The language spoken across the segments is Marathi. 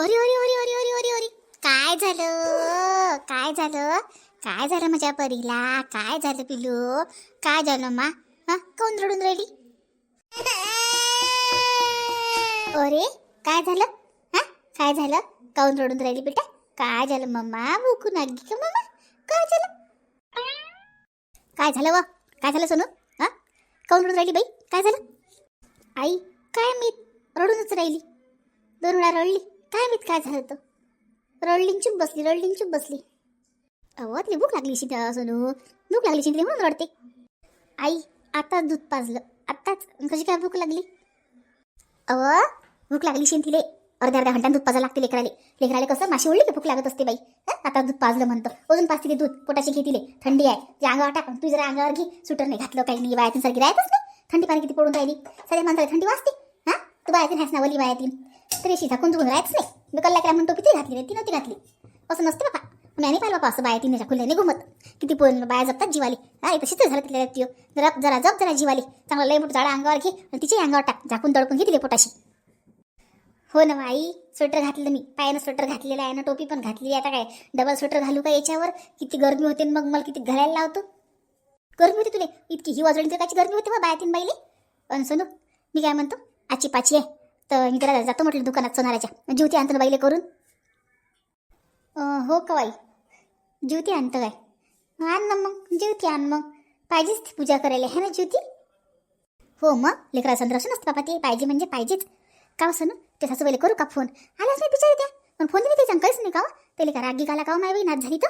अरे अरे अरे अरे अरे अरे अरे काय झालं? काय झालं? काय झालं माझ्या परीला? काय झालं पिलू? काय झालं मा? हा कोण रडून राहिली? अरे काय झालं? हा काय झालं? काऊन रडून राहिली बेटा? काय झालं मम्मा? भूकून लागली का मम्मा? काय झालं? काय झालं व? काय झालं सोनू? हा? काऊन रडून राहिली बाई? काय झालं? आई काय मी रडूनच राहिली? दोन वेळा रडली. काय माहीत काय झालं तर रडलिंग न चुप बसली रडलिंग न चुप बसली. अहो तिला भूक लागली शिदा सोनू. भूक लागली शिंदे म्हणून रडते. आई आताच दूध पाजलं. आत्ताच. कशी काय भूक लागली? अव भूक लागली शिन तिले. अर्ध्या अर्ध्या घंटा दूध पाजा लागते लेकराले. लेकराले कसं? माशी ओढली की भूक लागत असते बाई. आता दूध पाजलं म्हणतं. अजून पाच तिथे दूध. पोटाची घे तिले. थंडी आहे. जे अंगावर टाक तू जरा अंगावर घे. सुटर नाही घातलं काही नाही. बायातीन सारखी राहतच नाही थंडी पाणी किती पडून राहिली? सगळ्या माणसाला थंडी वाजते. हा? तू बायातीन आहेस ना बायातीन तरी अशी झाकून झुकून राहायच नाही. मी कल्ला केला म्हणतो किती घातली रे ती नव्हती घातली. असं नसते बाबा मी नाही पाहिलं बाबा असं बाया तिने नाही घुमत. किती पोरं बाया जपतात जीवाली. हा तशीच झालं तिथल्या त्यो जरा जरा जप जरा जीवाली. चांगलं लय मोठं झाडं अंगावर घे आणि तिच्याही अंगावर टाक. झाकून दडपून घे तिले पोटाशी. हो ना आई स्वेटर घातलं मी. पायानं स्वेटर घातलेलं आहे ना टोपी पण घातली आता काय डबल स्वेटर घालू का याच्यावर? किती गर्मी होते मग मला किती घालायला लावतो? गर्मी होती तुले. इतकी ही वाजवली तर काची गर्मी होते मग बायातीन बाईले. पण सोनू मी काय म्हणतो? आजची पाची आहे. तर मी जातो म्हटलं दुकानात सोनाराच्या. ज्योती आणतो ना बाईले करून. हो का बाई? ज्योती आणतं काय? आण ना मग ज्योती आण मग. पाहिजेच ती पूजा करायला है ना ज्योती? हो मग लेकरा संद्र असतं बाबा ते पाहिजे म्हणजे पाहिजेच. का हो असं ना ते सासूबाईला करू का फोन? आलाच नाही बिचारी त्या. पण फोन दिली त्याच्या काहीच नाही का हो? त्याला का रागी गाला का हो माय बाई नाच झाली तर?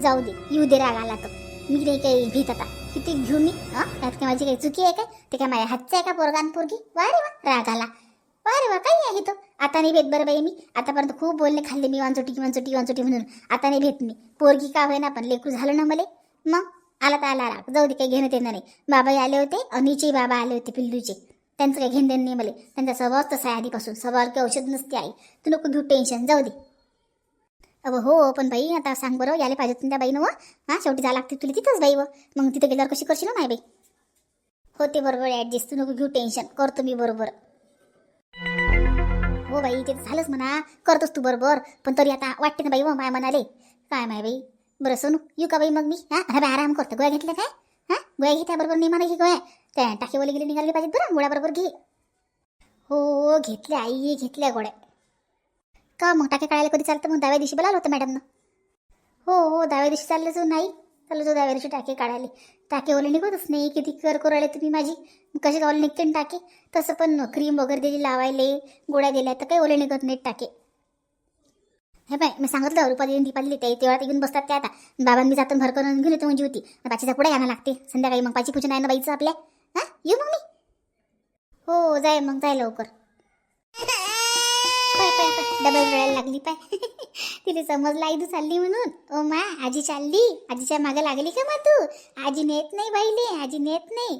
जाऊ दे येऊ दे राग आला तर. मी नाही काही भीत आता. किती घेऊ मी हा? त्यात काय माझी काही चुकी आहे काय? ते काय माझ्या हातचं आहे का पोरगान पोरगी? वा रे वा राग आला. वा रे वा काही आहे तो. आता नाही भेट बरं बाई मी. आतापर्यंत खूप बोलणे खाल्ले मी वांचोटी वांचोटी वांचोटी म्हणून. आता नाही भेट मी. पोरगी का होईना पण लेकरू झालं ना मले. मग? आला तर आला राग. जाऊ दे काही घेणं देणं नाही. बाबाही आले होते अनिचे बाबा आले होते पिल्लूचे. त्यांचं काही घेणं देणं नाही मला. त्यांचा स्वभाव तसा आहे आधीपासून. स्वभाव काही औषध नसते आई. तू नको घेऊ टेन्शन जाऊ दे. अव हो पण बाई आता सांग बरं यायला पाहिजे तुमच्या त्या बाईनं हां शेवटी जा लागते तुला तिथंच बाई व. मग तिथं गेल्यावर कशी करशील हो, नाही बाई? हो ते बरोबर ॲडजस्ट तू नको घेऊ टेन्शन करतो मी बरोबर. हो बाई ते तर झालंच म्हणा. करतोस तू बरोबर. पण तरी आता वाटते ना बाई व माय म्हणाले काय माय बाई? बरं सोनू येऊ का बाई मग मी? हां हा बाई आराम करतो. गोळ्या घेतल्या काय? हां गोळ्या घेत्या बरोबर नाही म्हणा घे गोळ्या. त्या टाकीवाले गेले निघाले पाहिजेत बरं गोळ्याबरोबर घे. हो घेतल्या आई घेतल्या गोळ्या. का? मग टाके काढायला कधी चालतं? मग दहाव्या दिवशी बोलावलं होतं मॅडमनं. हो हो दहाव्या दिवशी चाललं जो नाही चाललं जो दहाव्या दिवशी टाके काढायला. टाके ओले निघतच नाही किती कर करू तुम्ही माझी. कसे ओले निघते ना टाके? तसं पण क्रीम वगैरे दिली लावायले गोळ्या दिल्या तर काही ओले निघत नाहीत टाके. हे बाय मी सांगितलं रुपा दिली दीपा ते तेव्हा येऊन बसतात त्या आता. बाबांनी जातून भर करून घेऊन येतो म्हणजे होती. पाचीचा पुढे घाला लागते? संध्याकाळी मग पाची पूजन आहे ना बाईचं आपल्या? हां? येऊ मग मी? हो जाय मग जाय लवकर. पाय पाय. डबल रडायला लागली पाय. तिला समजलं आई तू चालली म्हणून. ओ मा आजी चालली. आजीच्या मागे लागली का मा तू? आजी नेत नाही बाईले आजी नेत नाही.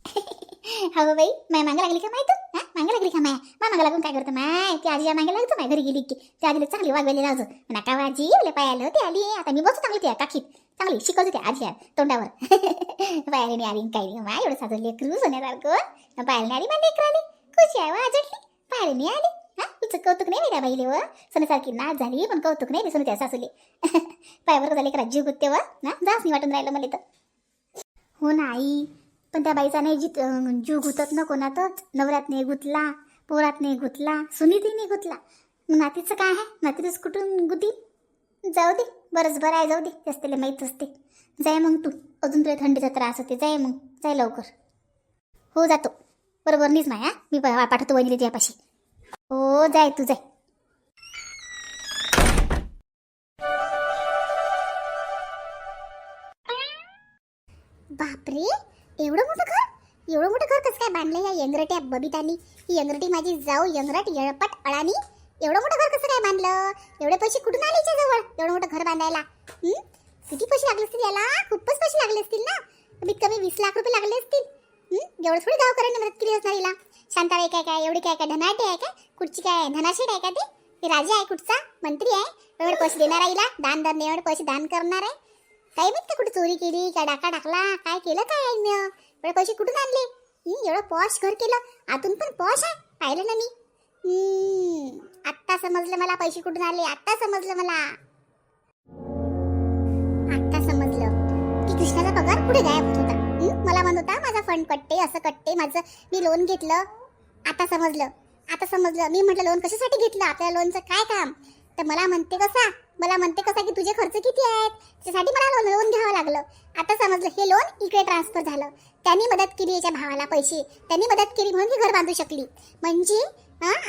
हो बाई माय मागे लागली का माय तू? हा? मागे लागली का माय? मा मागे लागून काय करतो माय? ती आजीच्या मागे लागतो माय घरी गेली की. त्या आजीला चांगली वागवायला लावतो नका आजी आपल्या पाय आलं ते आली. आता मी बसू चांगली त्या काकीत चांगली शिकवतो त्या आजी यार तोंडावर. पायाला नाही आली काही नाही माय एवढं साधं लेकरू सोन्यासारखं. पायाला नाही आली माझ्या लेकराली. खुशी आहे वाजटली पायाला नाही आली. तुझं कौतुक नाही वेड्या बाईले व सोन्यासारखी नाच झाली पण कौतुक नाही सोनं त्या सासूले. पायावर झाले करा जीव गुत्ते व. ना? जास नाही वाटून राहिलं मला तर. हो ना आई पण त्या बाईचा नाही जीत जीव गुतत ना कोणातच नवऱ्यात नाही गुतला पोरात नाही गुतला सुनीतही नाही गुतला. मग नातीचं काय आहे? नातीच कुठून गुती? जाऊ दे बरंच बरं आहे जाऊ दे. तेच त्याला माहीत असते जाय मग तू. अजून तुला थंडीचा त्रास होते. जाय मग. जाय लवकर. हो जातो. बरोबर नीच माया. मी पाठवतो वहिनी तुझ्यापाशी हो जाय तू जाय. बापरे एवढं मोठं घर? एवढं मोठं घर कसं काय बांधलं या यंगरट्या बबितानी? ही यंगरटी माझी जाऊ यंगरट येळपट अळानी एवढं मोठं घर कसं काय बांधलं? एवढे पैसे कुठून आले जवळ? एवढं मोठं घर बांधायला? किती पैसे लागले असतील याला? खूपच पैसे लागले असतील ना? कमीत कमी वीस लाख रुपये लागले असतील. एवढं थोडी करायला मदत केली असणार हिला? शांताबाई काय काय एवढी काय काय धनाटे आहे काय कुठची काय धनाशेड आहे का ते? हे राजा आहे कुठचा? मंत्री आहे. एवढे पैसे देणार आहे हिला दान दर एवढे पैसे दान करणार आहे. काही माहीत का कुठे चोरी केली काय डाका टाकला काय केलं काय एवढे पैसे कुठून आणले? एवढं पॉश घर केलं. आतून पण पॉश आहे. पाहिलं ना मी. आत्ता समजलं मला पैसे कुठून आले? आत्ता समजलं मला. आत्ता समजलं. की कृष्णाचा पगार कुठे गायब होत होता? मला म्हणत होता माझा फंड कटते असं कटते माझं मी लोन घेतलं. आता समजलं. आता समजलं. मी म्हटलं लोन कशासाठी घेतलं? आपल्या लोनचं काय काम? तर मला म्हणते कसा? मला म्हणते कसा की तुझे खर्च किती आहेत? त्यासाठी मला लोन लोन घ्यावं लागलं. आता समजलं हे लोन इकडे ट्रान्सफर झालं. त्यांनी मदत केली याच्या भावाला पैसे. त्यांनी मदत केली म्हणून मी घर बांधू शकली. म्हणजे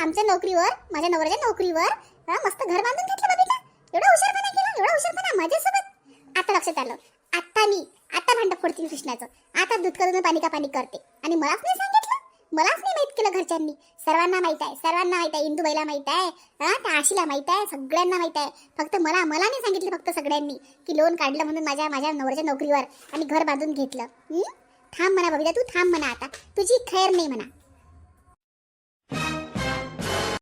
आमच्या नोकरीवर माझ्या नवऱ्याच्या नोकरीवर मस्त घर बांधून घेतलं बघितलं एवढा हुशारपणा केला एवढा हुशारपणा माझ्यासोबत. आता लक्षात आलं. आता मी आता भांड फोडतील कृष्णाचं. आता दूध करून पाणी का पाणी करते. आणि मलाच नाही सांगितलं. मलाच नाही माहीत केलं घरच्यांनी. सर्वांना माहीत आहे सर्वांना माहीत आहे इंदुबाईला माहीत आहे हा त्या आशीला माहीत आहे सगळ्यांना माहीत आहे. फक्त मला मला नाही सांगितलं फक्त सगळ्यांनी की लोन काढलं म्हणून माझ्या माझ्या नवऱ्याच्या नोकरीवर आणि घर बांधून घेतलं. थांब म्हणा बबिता तू थांब म्हणा आता. तुझी खैर नाही म्हणा.